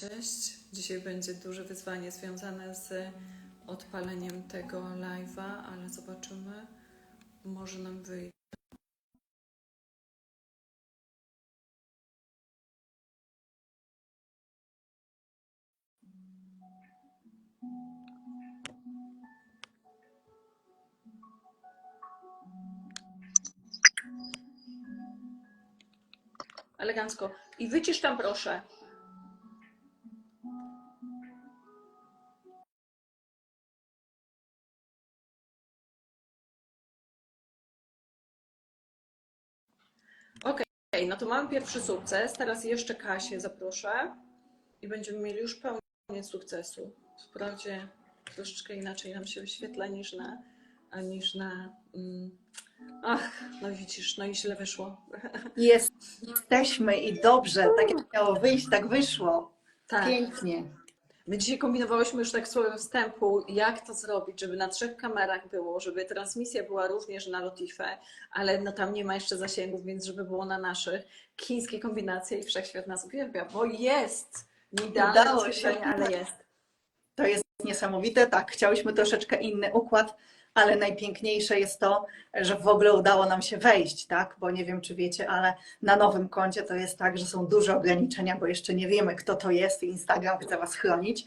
cześć. Dzisiaj będzie duże wyzwanie związane z odpaleniem tego live'a, ale zobaczymy. Może nam wyjdzie. Elegancko. I wycisz tam proszę. No to mamy pierwszy sukces. Teraz jeszcze Kasię zaproszę i będziemy mieli już pełnię sukcesu. Wprawdzie troszeczkę inaczej nam się wyświetla niż na, niż na. Mm, ach, no widzisz, no i źle wyszło. Jesteśmy i dobrze, tak jak miało wyjść, tak wyszło. Tak. Pięknie. My dzisiaj kombinowałyśmy już tak słowem wstępu, jak to zrobić, żeby na trzech kamerach było, żeby transmisja była również na Lotifę, ale no tam nie ma jeszcze zasięgów, więc żeby było na naszych. Chińskie kombinacje i wszechświat nas uwielbia, bo jest! Nie Udało się. ale jest. To jest niesamowite. Tak, chciałyśmy troszeczkę inny układ, ale najpiękniejsze jest to, że w ogóle udało nam się wejść, tak? Bo nie wiem, czy wiecie, ale na nowym koncie to jest tak, że są duże ograniczenia, bo jeszcze nie wiemy, kto to jest i Instagram chce Was chronić.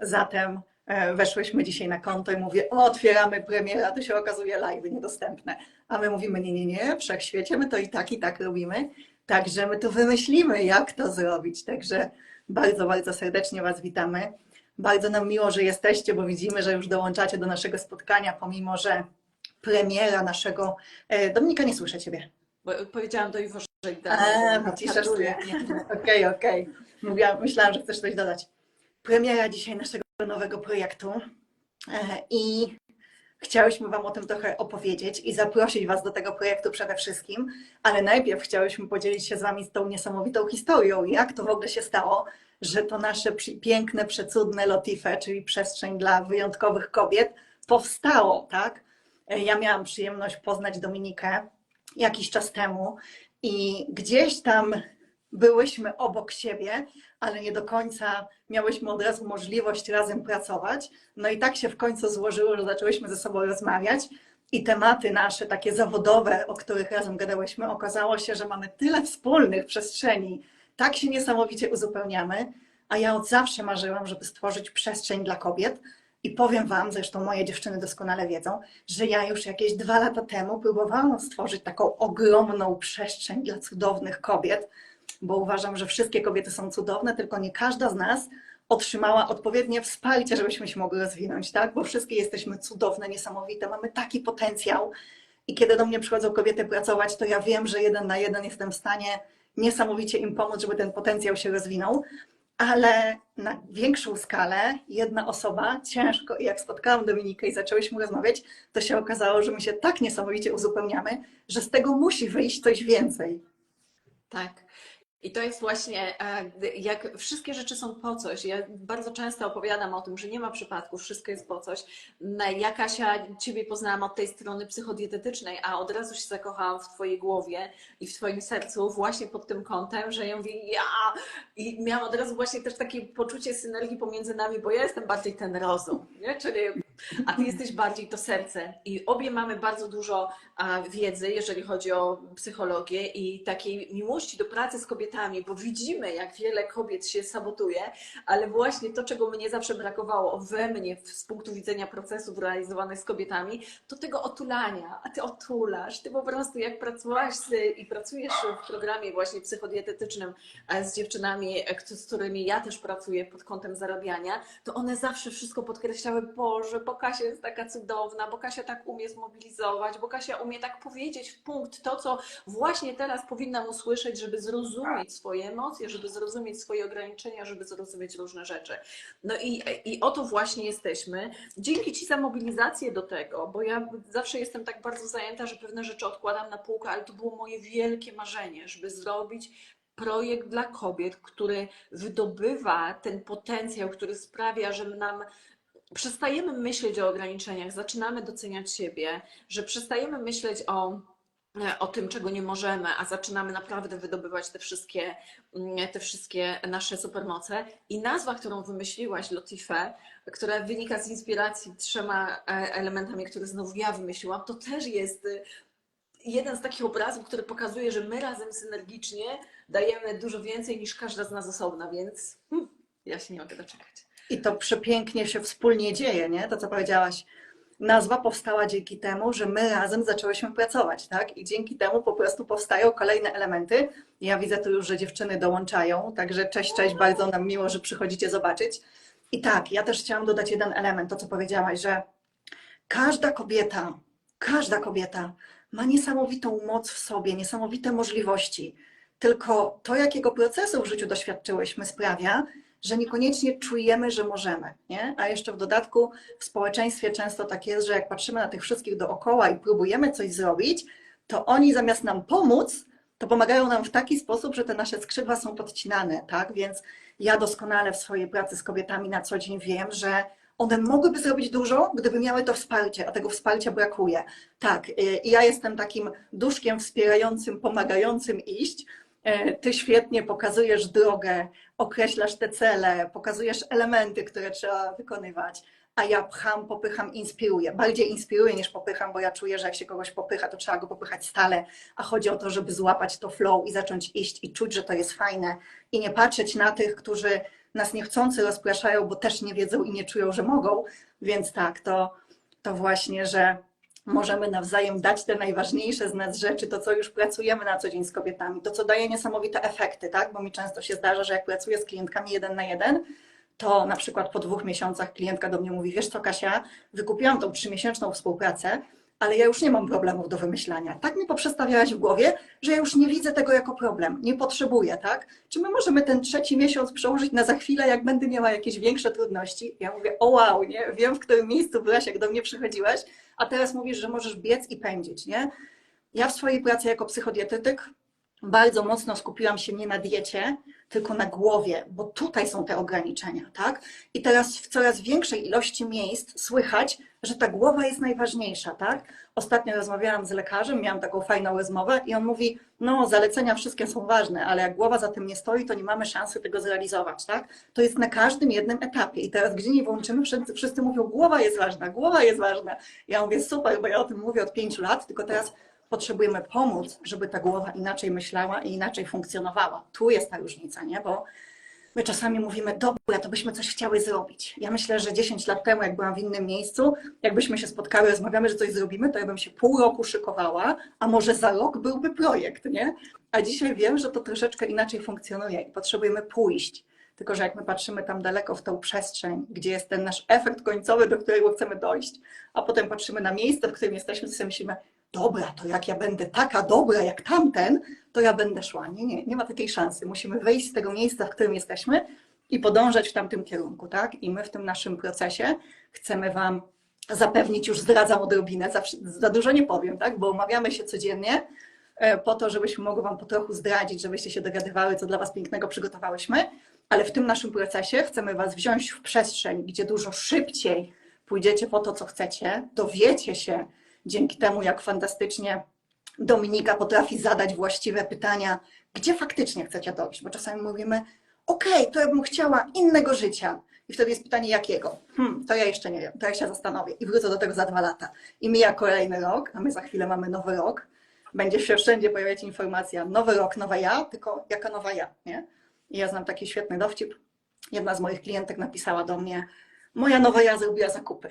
Zatem e, weszłyśmy dzisiaj na konto i mówię, o, otwieramy premiera, to się okazuje live niedostępne. A my mówimy, nie, nie, nie, wszechświecie my to i tak, i tak robimy. Także my to wymyślimy, jak to zrobić. Także bardzo, bardzo serdecznie Was witamy. Bardzo nam miło, że jesteście, bo widzimy, że już dołączacie do naszego spotkania, pomimo że premiera naszego. e, Dominika, nie słyszę Ciebie. Bo powiedziałam do Iwo, że bo cisza. Okej, okej. Mówiłam, myślałam, że chcesz coś dodać. Premiera dzisiaj naszego nowego projektu e, i chciałyśmy Wam o tym trochę opowiedzieć i zaprosić Was do tego projektu przede wszystkim, ale najpierw chciałyśmy podzielić się z Wami z tą niesamowitą historią, jak to w ogóle się stało, że to nasze piękne, przecudne Lotife, czyli przestrzeń dla wyjątkowych kobiet, powstało, tak? Ja miałam przyjemność poznać Dominikę jakiś czas temu i gdzieś tam byłyśmy obok siebie, ale nie do końca miałyśmy od razu możliwość razem pracować. No i tak się w końcu złożyło, że zaczęłyśmy ze sobą rozmawiać i tematy nasze takie zawodowe, o których razem gadałyśmy, okazało się, że mamy tyle wspólnych przestrzeni, tak się niesamowicie uzupełniamy, a ja od zawsze marzyłam, żeby stworzyć przestrzeń dla kobiet. I powiem Wam, zresztą moje dziewczyny doskonale wiedzą, że ja już jakieś dwa lata temu próbowałam stworzyć taką ogromną przestrzeń dla cudownych kobiet, bo uważam, że wszystkie kobiety są cudowne, tylko nie każda z nas otrzymała odpowiednie wsparcie, żebyśmy się mogły rozwinąć, tak? Bo wszystkie jesteśmy cudowne, niesamowite, mamy taki potencjał. I kiedy do mnie przychodzą kobiety pracować, to ja wiem, że jeden na jeden jestem w stanie niesamowicie im pomóc, żeby ten potencjał się rozwinął. Ale na większą skalę jedna osoba ciężko, i jak spotkałam Dominikę i zaczęłyśmy rozmawiać, to się okazało, że my się tak niesamowicie uzupełniamy, że z tego musi wyjść coś więcej. Tak. I to jest właśnie, e, jak wszystkie rzeczy są po coś. Ja bardzo często opowiadam o tym, że nie ma przypadków, wszystko jest po coś. Ja, Kasia, Ciebie poznałam od tej strony psychodietetycznej, a od razu się zakochałam w Twojej głowie i w Twoim sercu właśnie pod tym kątem, że ja mówię, ja! I miałam od razu właśnie też takie poczucie synergii pomiędzy nami, bo ja jestem bardziej ten rozum, nie? czyli a Ty jesteś bardziej to serce. I obie mamy bardzo dużo wiedzy, jeżeli chodzi o psychologię i takiej miłości do pracy z kobietami, bo widzimy, jak wiele kobiet się sabotuje, ale właśnie to, czego mnie zawsze brakowało we mnie z punktu widzenia procesów realizowanych z kobietami, to tego otulania. A ty otulasz, ty po prostu jak pracowałaś i pracujesz w programie właśnie psychodietetycznym e, z dziewczynami, e, z którymi ja też pracuję pod kątem zarabiania, to one zawsze wszystko podkreślały, Boże, bo Kasia jest taka cudowna, bo Kasia tak umie zmobilizować, bo Kasia umie tak powiedzieć w punkt to, co właśnie teraz powinnam usłyszeć, żeby zrozumieć swoje emocje, żeby zrozumieć swoje ograniczenia, żeby zrozumieć różne rzeczy. No i, i o to właśnie jesteśmy. Dzięki Ci za mobilizację do tego, bo ja zawsze jestem tak bardzo zajęta, że pewne rzeczy odkładam na półkę, ale to było moje wielkie marzenie, żeby zrobić projekt dla kobiet, który wydobywa ten potencjał, który sprawia, że nam przestajemy myśleć o ograniczeniach, zaczynamy doceniać siebie, że przestajemy myśleć o e, o tym, czego nie możemy, a zaczynamy naprawdę wydobywać te wszystkie, mm, te wszystkie nasze supermoce. I nazwa, którą wymyśliłaś, Lotife, która wynika z inspiracji trzema e, elementami, które znowu ja wymyśliłam, to też jest y, jeden z takich obrazów, który pokazuje, że my razem synergicznie dajemy dużo więcej niż każda z nas osobna, więc hmm, ja się nie mogę doczekać. I to przepięknie się wspólnie dzieje, nie? To, co powiedziałaś. Nazwa powstała dzięki temu, że my razem zaczęłyśmy pracować, tak? I dzięki temu po prostu powstają kolejne elementy. Ja widzę tu już, że dziewczyny dołączają, także cześć, cześć, bardzo nam miło, że przychodzicie zobaczyć. I tak, ja też chciałam dodać jeden element, to co powiedziałaś, że każda kobieta, każda kobieta ma niesamowitą moc w sobie, niesamowite możliwości. Tylko to, jakiego procesu w życiu doświadczyłyśmy, sprawia, że niekoniecznie czujemy, że możemy. Nie? A jeszcze w dodatku w społeczeństwie często tak jest, że jak patrzymy na tych wszystkich dookoła i próbujemy coś zrobić, to oni zamiast nam pomóc, to pomagają nam w taki sposób, że te nasze skrzydła są podcinane, tak? Więc ja doskonale w swojej pracy z kobietami na co dzień wiem, że one mogłyby zrobić dużo, gdyby miały to wsparcie, a tego wsparcia brakuje. Tak, y, i ja jestem takim duszkiem wspierającym, pomagającym iść. E, Ty świetnie pokazujesz drogę, określasz te cele, pokazujesz elementy, które trzeba wykonywać, a ja pcham, popycham, inspiruję. Bardziej inspiruję niż popycham, bo ja czuję, że jak się kogoś popycha, to trzeba go popychać stale, a chodzi o to, żeby złapać to flow i zacząć iść i czuć, że to jest fajne i nie patrzeć na tych, którzy nas niechcący rozpraszają, bo też nie wiedzą i nie czują, że mogą. Więc tak, to, to właśnie, że możemy nawzajem dać te najważniejsze z nas rzeczy, to co już pracujemy na co dzień z kobietami, to co daje niesamowite efekty, tak? Bo mi często się zdarza, że jak pracuję z klientkami jeden na jeden, to na przykład po dwóch miesiącach klientka do mnie mówi, wiesz co Kasia, wykupiłam tą trzymiesięczną współpracę, ale ja już nie mam problemów do wymyślania. Tak mi poprzestawiałaś w głowie, że ja już nie widzę tego jako problem, nie potrzebuję, tak? Czy my możemy ten trzeci miesiąc przełożyć na za chwilę, jak będę miała jakieś większe trudności? Ja mówię, o wow, nie? Wiem, w którym miejscu byłaś, jak do mnie przychodziłaś, a teraz mówisz, że możesz biec i pędzić, nie? Ja w swojej pracy jako psychodietetyk bardzo mocno skupiłam się nie na diecie, tylko na głowie, bo tutaj są te ograniczenia, tak? I teraz w coraz większej ilości miejsc słychać, że ta głowa jest najważniejsza, tak? Ostatnio rozmawiałam z lekarzem, miałam taką fajną rozmowę i on mówi, no zalecenia wszystkie są ważne, ale jak głowa za tym nie stoi, to nie mamy szansy tego zrealizować, tak? To jest na każdym jednym etapie i teraz gdzie nie włączymy, wszyscy, wszyscy mówią, głowa jest ważna, głowa jest ważna. Ja mówię, super, bo ja o tym mówię od pięciu lat, tylko teraz potrzebujemy pomóc, żeby ta głowa inaczej myślała i inaczej funkcjonowała. Tu jest ta różnica, nie? Bo my czasami mówimy, dobra, to byśmy coś chciały zrobić. Ja myślę, że 10 lat temu, jak byłam w innym miejscu, jakbyśmy się spotkały, rozmawiamy, że coś zrobimy, to ja bym się pół roku szykowała, a może za rok byłby projekt, nie? A dzisiaj wiem, że to troszeczkę inaczej funkcjonuje i potrzebujemy pójść. Tylko, że jak my patrzymy tam daleko w tą przestrzeń, gdzie jest ten nasz efekt końcowy, do którego chcemy dojść, a potem patrzymy na miejsce, w którym jesteśmy, to sobie myślimy, dobra, to jak ja będę taka dobra jak tamten, to ja będę szła. Nie, nie, nie ma takiej szansy. Musimy wyjść z tego miejsca, w którym jesteśmy i podążać w tamtym kierunku, tak? I my w tym naszym procesie chcemy Wam zapewnić, już zdradzam odrobinę, za, za dużo nie powiem, tak? Bo umawiamy się codziennie e, po to, żebyśmy mogły Wam po trochu zdradzić, żebyście się dogadywały, co dla Was pięknego przygotowałyśmy, ale w tym naszym procesie chcemy Was wziąć w przestrzeń, gdzie dużo szybciej pójdziecie po to, co chcecie, dowiecie się, dzięki temu, jak fantastycznie Dominika potrafi zadać właściwe pytania, gdzie faktycznie chcecie dojść, bo czasami mówimy, okej, okay, to ja bym chciała innego życia. I wtedy jest pytanie, jakiego? Hmm, to ja jeszcze nie wiem, to ja się zastanowię i wrócę do tego za dwa lata. I mija kolejny rok, a my za chwilę mamy nowy rok. Będzie się wszędzie pojawiać informacja, nowy rok, nowa ja, tylko jaka nowa ja, nie? I ja znam taki świetny dowcip. Jedna z moich klientek napisała do mnie, moja nowa ja zrobiła zakupy.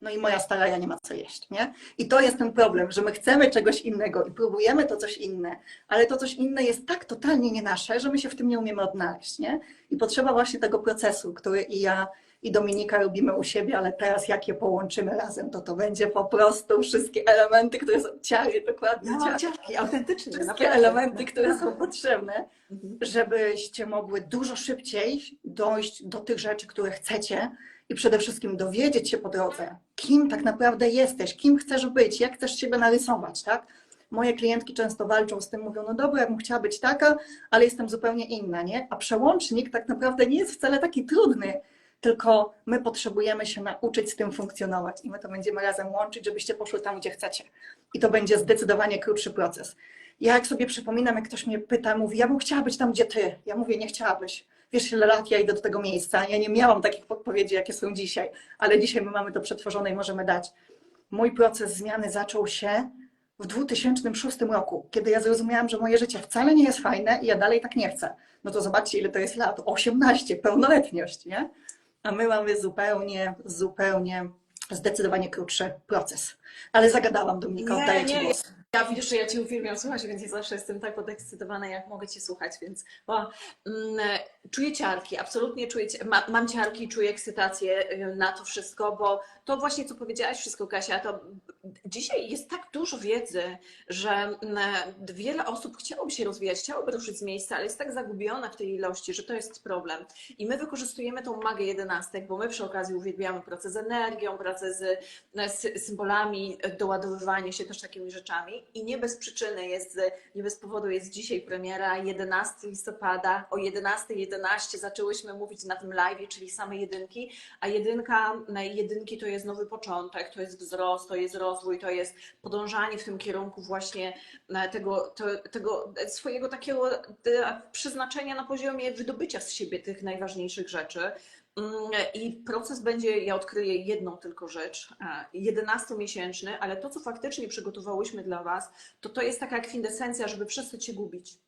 No i moja stara ja nie ma co jeść, nie? I to jest ten problem, że my chcemy czegoś innego i próbujemy to coś inne, ale to coś inne jest tak totalnie nie nasze, że my się w tym nie umiemy odnaleźć, nie? I potrzeba właśnie tego procesu, który i ja i Dominika robimy u siebie, ale teraz jak je połączymy razem, to to będzie po prostu wszystkie elementy, które są ciary, dokładnie mam ciary. autentycznie, Wszystkie naprawdę. elementy, które są potrzebne, Mhm. żebyście mogły dużo szybciej dojść do tych rzeczy, które chcecie i przede wszystkim dowiedzieć się po drodze, kim tak naprawdę jesteś, kim chcesz być, jak chcesz siebie narysować, tak? Moje klientki często walczą z tym, mówią, no dobra, ja bym chciała być taka, ale jestem zupełnie inna, nie? A przełącznik tak naprawdę nie jest wcale taki trudny, tylko my potrzebujemy się nauczyć z tym funkcjonować i my to będziemy razem łączyć, żebyście poszły tam, gdzie chcecie. I to będzie zdecydowanie krótszy proces. Ja jak sobie przypominam, jak ktoś mnie pyta, mówi, ja bym chciała być tam, gdzie ty. Ja mówię, nie chciałabyś. Wiesz, ile lat ja idę do tego miejsca. Ja nie miałam takich podpowiedzi, jakie są dzisiaj, ale dzisiaj my mamy to przetworzone i możemy dać. Mój proces zmiany zaczął się w 2006 roku, kiedy ja zrozumiałam, że moje życie wcale nie jest fajne i ja dalej tak nie chcę. No to zobaczcie, ile to jest lat. 18, pełnoletność, nie? A my mamy zupełnie, zupełnie, zdecydowanie krótszy proces. Ale zagadałam, Dominika, Nie, oddaję Ci głos. Ja widzisz, że ja Cię uwielbiam słuchać, więc ja zawsze jestem tak podekscytowana, jak mogę Cię słuchać, więc o, mm, czuję ciarki, absolutnie czuję, ma, mam ciarki czuję ekscytację y, na to wszystko, bo to właśnie, co powiedziałaś wszystko, Kasia, to dzisiaj jest tak dużo wiedzy, że mm, wiele osób chciałoby się rozwijać, chciałoby ruszyć z miejsca, ale jest tak zagubiona w tej ilości, że to jest problem. I my wykorzystujemy tą magię jedenastek, bo my przy okazji uwielbiamy pracę z energią, pracę z, z symbolami, doładowywanie się też takimi rzeczami. I nie bez przyczyny jest, nie bez powodu jest dzisiaj premiera 11 listopada. O 11.11 zaczęłyśmy mówić na tym live, czyli same jedynki, a jedynka, jedynki to jest nowy początek, to jest wzrost, to jest rozwój, to jest podążanie w tym kierunku właśnie e, tego, to, tego swojego takiego e, przeznaczenia na poziomie wydobycia z siebie tych najważniejszych rzeczy. Mm, I proces będzie, ja odkryję jedną tylko rzecz, e, 11-miesięczny, ale to, co faktycznie przygotowałyśmy dla Was, to to jest taka kwintesencja, żeby przestać się gubić.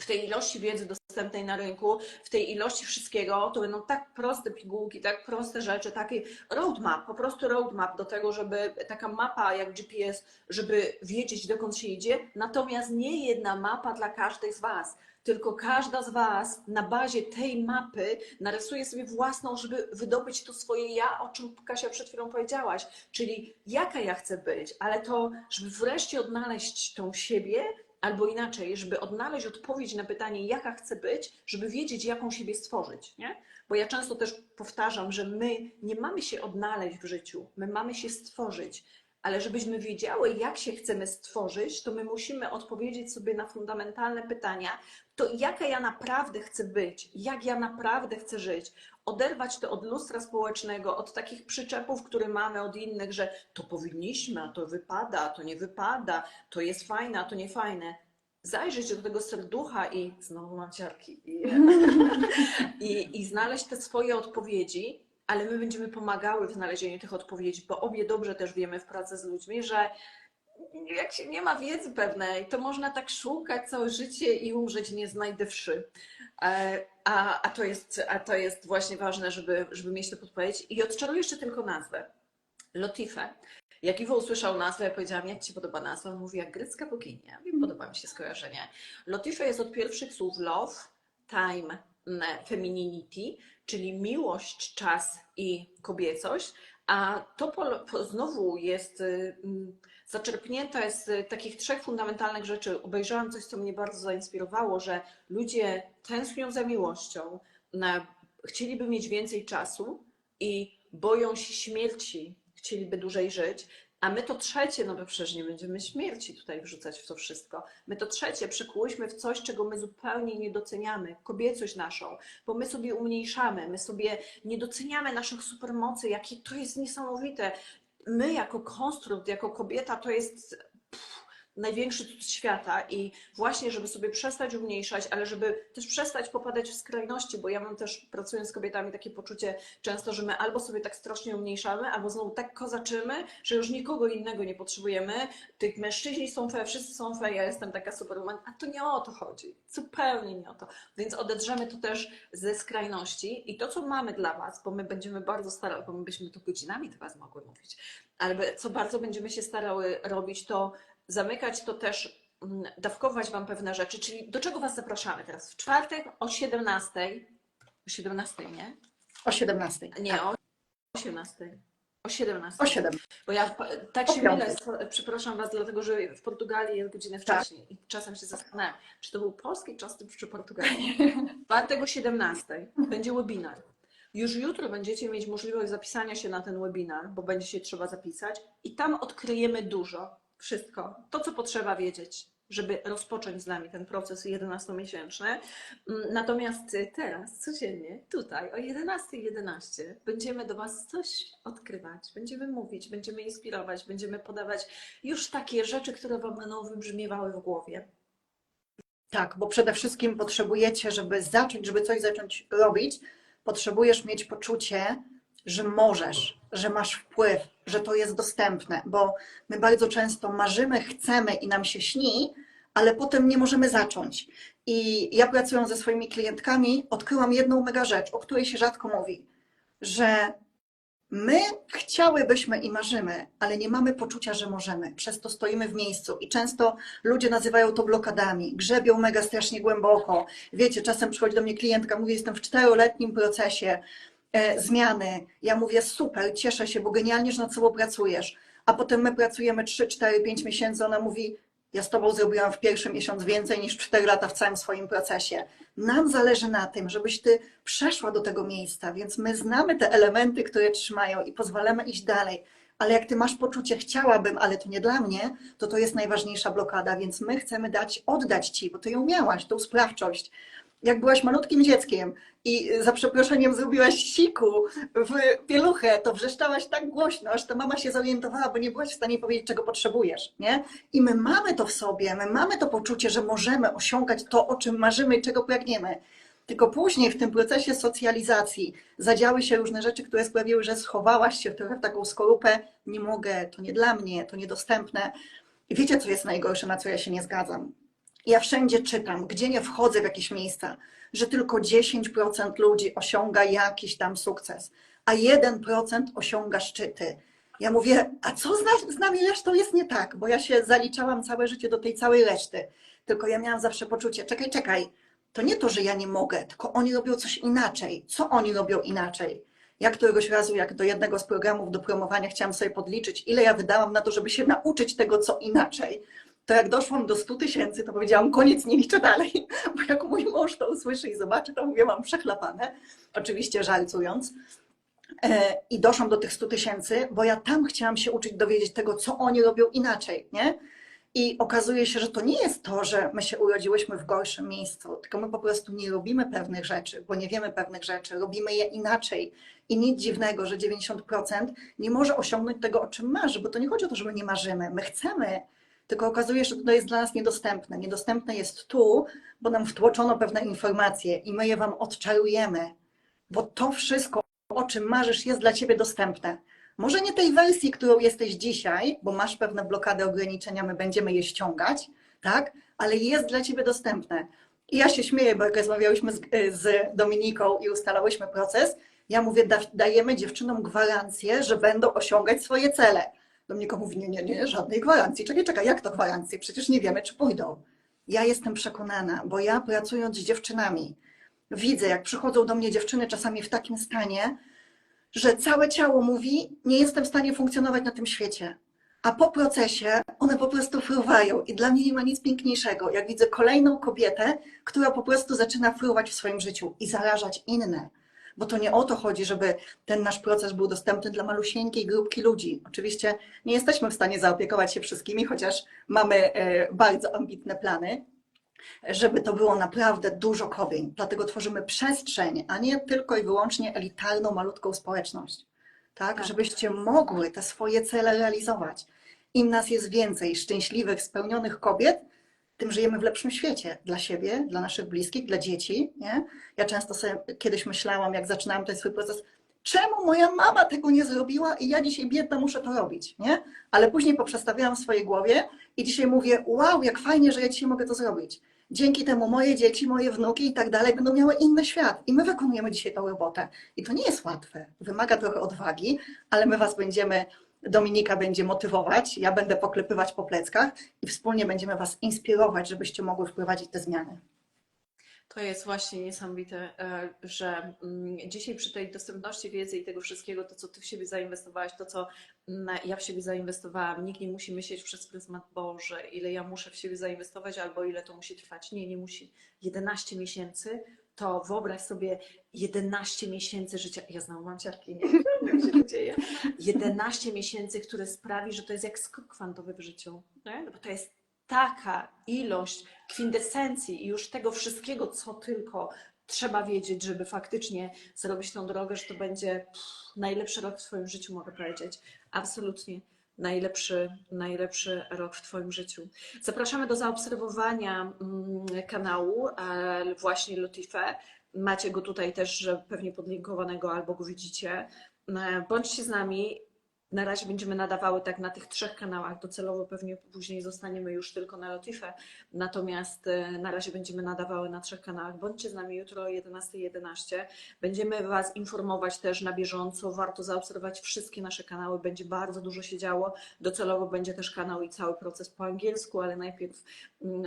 W tej ilości wiedzy dostępnej na rynku, w tej ilości wszystkiego, to będą tak proste pigułki, tak proste rzeczy, taki roadmap, po prostu roadmap do tego, żeby taka mapa jak GPS, żeby wiedzieć dokąd się idzie, natomiast nie jedna mapa dla każdej z Was, tylko każda z Was na bazie tej mapy narysuje sobie własną, żeby wydobyć to swoje ja, o czym Kasia przed chwilą powiedziałaś, czyli jaka ja chcę być, ale to, żeby wreszcie odnaleźć tą siebie, albo inaczej, żeby odnaleźć odpowiedź na pytanie, jaka chcę być, żeby wiedzieć, jaką siebie stworzyć, nie? Bo ja często też powtarzam, że my nie mamy się odnaleźć w życiu, my mamy się stworzyć. Ale żebyśmy wiedziały, jak się chcemy stworzyć, to my musimy odpowiedzieć sobie na fundamentalne pytania, to jaka ja naprawdę chcę być, jak ja naprawdę chcę żyć, oderwać to od lustra społecznego, od takich przyczepów, które mamy od innych, że to powinniśmy, a to wypada, a to nie wypada, to jest fajne, a to nie fajne. Zajrzeć do tego serducha i znowu mam ciarki. I, i, i znaleźć te swoje odpowiedzi, ale my będziemy pomagały w znalezieniu tych odpowiedzi, bo obie dobrze też wiemy w pracy z ludźmi, że jak się nie ma wiedzy pewnej, to można tak szukać całe życie i umrzeć nie znajdywszy. E, A, a, to, jest, a to jest właśnie ważne, żeby, żeby mieć tę podpowiedź. I odczaruję jeszcze tylko nazwę. Lotifę. Jak Iwo usłyszał nazwę, ja powiedziałam, jak Ci podoba nazwa? On mówi, jak grecka bogini. Podoba mi się skojarzenie. Lotifę jest od pierwszych słów love, time, femininity, czyli miłość, czas i kobiecość. A to po, znowu jest y, mm, zaczerpnięte z takich trzech fundamentalnych rzeczy. Obejrzałam coś, co mnie bardzo zainspirowało, że ludzie tęsknią za miłością, chcieliby mieć więcej czasu i boją się śmierci, chcieliby dłużej żyć. A my to trzecie, no bo przecież nie będziemy śmierci tutaj wrzucać w to wszystko. My to trzecie przekułyśmy w coś, czego my zupełnie nie doceniamy, kobiecość naszą, bo my sobie umniejszamy, my sobie nie doceniamy naszych supermocy, jakie to jest niesamowite. My jako konstrukt, jako kobieta, to jest pff, największy cud świata i właśnie, żeby sobie przestać umniejszać, ale żeby też przestać popadać w skrajności, bo ja mam też, pracując z kobietami, takie poczucie często, że my albo sobie tak strasznie umniejszamy, albo znowu tak kozaczymy, że już nikogo innego nie potrzebujemy. Tych mężczyźni są fe, wszyscy są fe, ja jestem taka superwoman, a to nie o to chodzi. Zupełnie nie o to. Więc odedrzemy to też ze skrajności i to, co mamy dla Was, bo my będziemy bardzo starały, bo my byśmy tu godzinami do Was mogły mówić, ale co bardzo będziemy się starały robić, to zamykać to też, mm, dawkować Wam pewne rzeczy, czyli do czego Was zapraszamy teraz? W czwartek o 17, o 17, nie? O 17. Nie, Tak, o 18. O 17. o 7. Bo ja tak się mylę, przepraszam Was, dlatego że w Portugalii jest godzinę Tak. wcześniej i czasem się zastanawiam, czy to był polski czas czy Portugalii. Czwartek o 17 będzie webinar. Już jutro będziecie mieć możliwość zapisania się na ten webinar, bo będzie się trzeba zapisać i tam odkryjemy dużo, wszystko, to co potrzeba wiedzieć. żeby rozpocząć z nami ten proces 11-miesięczny. Mm, Natomiast y, teraz, codziennie, tutaj o 11.11 będziemy do Was coś odkrywać, będziemy mówić, będziemy inspirować, będziemy podawać już takie rzeczy, które Wam będą wybrzmiewały w głowie. Tak, bo przede wszystkim potrzebujecie, żeby zacząć, żeby coś zacząć robić, potrzebujesz mieć poczucie, że możesz, że masz wpływ, że to jest dostępne, bo my bardzo często marzymy, chcemy i nam się śni, ale potem nie możemy zacząć. I ja pracując ze swoimi klientkami, odkryłam jedną mega rzecz, o której się rzadko mówi, że my chciałybyśmy i marzymy, ale nie mamy poczucia, że możemy. Przez to stoimy w miejscu i często ludzie nazywają to blokadami, grzebią mega strasznie głęboko. Wiecie, czasem przychodzi do mnie klientka, mówi, jestem w czteroletnim procesie zmiany. Ja mówię, super, cieszę się, bo genialnie, że nad sobą pracujesz. A potem my pracujemy 3, 4, 5 miesięcy, ona mówi, ja z tobą zrobiłam w pierwszy miesiąc więcej niż 4 lata w całym swoim procesie. Nam zależy na tym, żebyś ty przeszła do tego miejsca, więc my znamy te elementy, które trzymają i pozwalamy iść dalej. Ale jak ty masz poczucie, chciałabym, ale to nie dla mnie, to to jest najważniejsza blokada, więc my chcemy dać, oddać ci, bo ty ją miałaś, tą sprawczość. Jak byłaś malutkim dzieckiem i za przeproszeniem zrobiłaś siku w pieluchę, to wrzeszczałaś tak głośno, aż ta mama się zorientowała, bo nie byłaś w stanie powiedzieć, czego potrzebujesz, nie? I my mamy to w sobie, my mamy to poczucie, że możemy osiągać to, o czym marzymy i czego pragniemy. Tylko później w tym procesie socjalizacji zadziały się różne rzeczy, które sprawiły, że schowałaś się trochę w taką skorupę, nie mogę, to nie dla mnie, to niedostępne. I wiecie, co jest najgorsze, na co ja się nie zgadzam? Ja wszędzie czytam, gdzie nie wchodzę w jakieś miejsca, że tylko 10% ludzi osiąga jakiś tam sukces, a 1% osiąga szczyty. Ja mówię, a co z, z nami resztą jest nie tak? Bo ja się zaliczałam całe życie do tej całej reszty. Tylko ja miałam zawsze poczucie, czekaj, czekaj, to nie to, że ja nie mogę, tylko oni robią coś inaczej. Co oni robią inaczej? Ja któregoś razu, jak do jednego z programów do promowania chciałam sobie podliczyć, ile ja wydałam na to, żeby się nauczyć tego, co inaczej. To jak doszłam do 100 tysięcy, to powiedziałam, koniec, nie liczę dalej. Bo jak mój mąż to usłyszy i zobaczy, to mówię, mam przechlapane. Oczywiście żartując. E, I doszłam do tych 100 tysięcy, bo ja tam chciałam się uczyć dowiedzieć tego, co oni robią inaczej, nie? I okazuje się, że to nie jest to, że my się urodziłyśmy w gorszym miejscu, tylko my po prostu nie robimy pewnych rzeczy, bo nie wiemy pewnych rzeczy, robimy je inaczej. I nic dziwnego, że 90% nie może osiągnąć tego, o czym marzy, bo to nie chodzi o to, że my nie marzymy, my chcemy, tylko okazuje się, że to jest dla nas niedostępne. Niedostępne jest tu, bo nam wtłoczono pewne informacje i my je wam odczarujemy, bo to wszystko, o czym marzysz, jest dla ciebie dostępne. Może nie tej wersji, którą jesteś dzisiaj, bo masz pewne blokady, ograniczenia, my będziemy je ściągać, tak? Ale jest dla ciebie dostępne. I ja się śmieję, bo jak rozmawiałyśmy z, z Dominiką i ustalałyśmy proces, ja mówię, da, dajemy dziewczynom gwarancję, że będą osiągać swoje cele. Dominika mówi, nie, nie, nie, żadnej gwarancji. Czekaj, czekaj, jak to gwarancje? Przecież nie wiemy, czy pójdą. Ja jestem przekonana, bo ja pracując z dziewczynami, widzę, jak przychodzą do mnie dziewczyny czasami w takim stanie, że całe ciało mówi, nie jestem w stanie funkcjonować na tym świecie. A po procesie one po prostu fruwają i dla mnie nie ma nic piękniejszego, jak widzę kolejną kobietę, która po prostu zaczyna fruwać w swoim życiu i zarażać inne. Bo to nie o to chodzi, żeby ten nasz proces był dostępny dla malusieńkiej grupki ludzi. Oczywiście nie jesteśmy w stanie zaopiekować się wszystkimi, chociaż mamy e, bardzo ambitne plany, żeby to było naprawdę dużo kobiet. Dlatego tworzymy przestrzeń, a nie tylko i wyłącznie elitarną, malutką społeczność. Tak? Tak. Żebyście mogły te swoje cele realizować. Im nas jest więcej szczęśliwych, spełnionych kobiet, tym żyjemy w lepszym świecie dla siebie, dla naszych bliskich, dla dzieci. Nie? Ja często sobie kiedyś myślałam, jak zaczynałam ten swój proces, czemu moja mama tego nie zrobiła i ja dzisiaj biedna muszę to robić, nie? Ale później poprzestawiałam w swojej głowie i dzisiaj mówię, wow, jak fajnie, że ja dzisiaj mogę to zrobić. Dzięki temu moje dzieci, moje wnuki i tak dalej będą miały inny świat. I my wykonujemy dzisiaj tą robotę. I to nie jest łatwe. Wymaga trochę odwagi, ale my Was będziemy, Dominika będzie motywować, ja będę poklepywać po pleckach i wspólnie będziemy Was inspirować, żebyście mogły wprowadzić te zmiany. To jest właśnie niesamowite, e, że mm, dzisiaj przy tej dostępności wiedzy i tego wszystkiego, to co ty w siebie zainwestowałaś, to co mm, ja w siebie zainwestowałam, nikt nie musi myśleć przez pryzmat Boże, ile ja muszę w siebie zainwestować albo ile to musi trwać. Nie, nie musi. 11 miesięcy, to wyobraź sobie 11 miesięcy życia. Ja znam manciarki, nie się dzieje. 11 miesięcy, które sprawi, że to jest jak skok kwantowy w życiu. Nie? Bo to jest taka ilość kwintesencji i już tego wszystkiego, co tylko trzeba wiedzieć, żeby faktycznie zrobić tą drogę, że to będzie najlepszy rok w Twoim życiu, mogę powiedzieć. Absolutnie najlepszy, najlepszy rok w Twoim życiu. Zapraszamy do zaobserwowania mm, kanału e, właśnie Lutifę. Macie go tutaj też pewnie podlinkowanego albo go widzicie. E, Bądźcie z nami. Na razie będziemy nadawały tak na tych trzech kanałach. Docelowo pewnie później zostaniemy już tylko na Lotifę. Natomiast e, na razie będziemy nadawały na trzech kanałach. Bądźcie z nami jutro o 11.11. Będziemy Was informować też na bieżąco. Warto zaobserwować wszystkie nasze kanały. Będzie bardzo dużo się działo. Docelowo będzie też kanał i cały proces po angielsku, ale najpierw,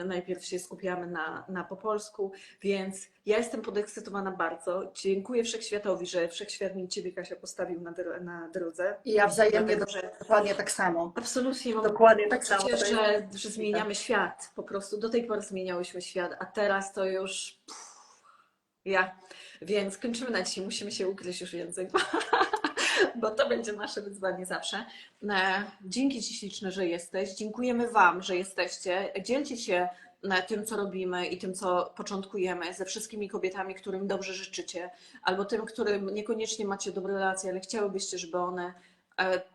najpierw się skupiamy na, na po polsku. Więc ja jestem podekscytowana bardzo. Dziękuję Wszechświatowi, że Wszechświat mi Ciebie, Kasia, postawił na, na drodze. I ja wzajemnie Dlatego, że dokładnie tak samo. absolutnie mam Dokładnie tak samo. Przecież, To jest- że, że zmieniamy świat. Po prostu do tej pory zmieniałyśmy świat, a teraz to już pff, ja. Więc kończymy na dzisiaj. Musimy się ukryć już język, bo to będzie nasze wyzwanie zawsze. E, Dzięki Ci śliczne, że jesteś. Dziękujemy Wam, że jesteście. Dzielcie się e, tym, co robimy i tym, co początkujemy ze wszystkimi kobietami, którym dobrze życzycie, albo tym, którym niekoniecznie macie dobre relacje, ale chciałybyście, żeby one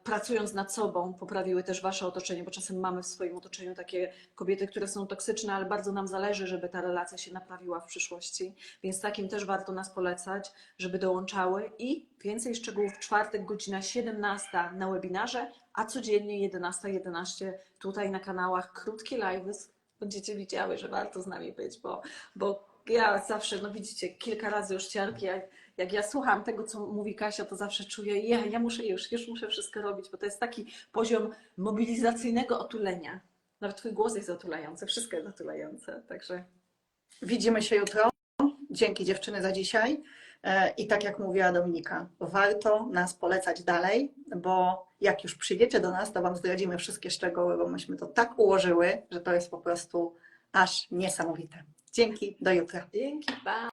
pracując nad sobą, poprawiły też wasze otoczenie, bo czasem mamy w swoim otoczeniu takie kobiety, które są toksyczne, ale bardzo nam zależy, żeby ta relacja się naprawiła w przyszłości, więc takim też warto nas polecać, żeby dołączały i więcej szczegółów w czwartek, godzina 17 na webinarze, a codziennie 11.11 tutaj na kanałach krótkie live'y. Będziecie widziały, że warto z nami być, bo, bo ja zawsze, no widzicie, kilka razy już ciarki, jak ja słucham tego, co mówi Kasia, to zawsze czuję, ja, ja muszę już, już muszę wszystko robić, bo to jest taki poziom mobilizacyjnego otulenia. Nawet twój głos jest otulający, wszystko jest otulające, także Widzimy się jutro. Dzięki dziewczyny za dzisiaj. E, I tak jak mówiła Dominika, warto nas polecać dalej, bo jak już przyjdziecie do nas, to Wam zdradzimy wszystkie szczegóły, bo myśmy to tak ułożyły, że to jest po prostu aż niesamowite. Dzięki, do jutra. dzięki, pa!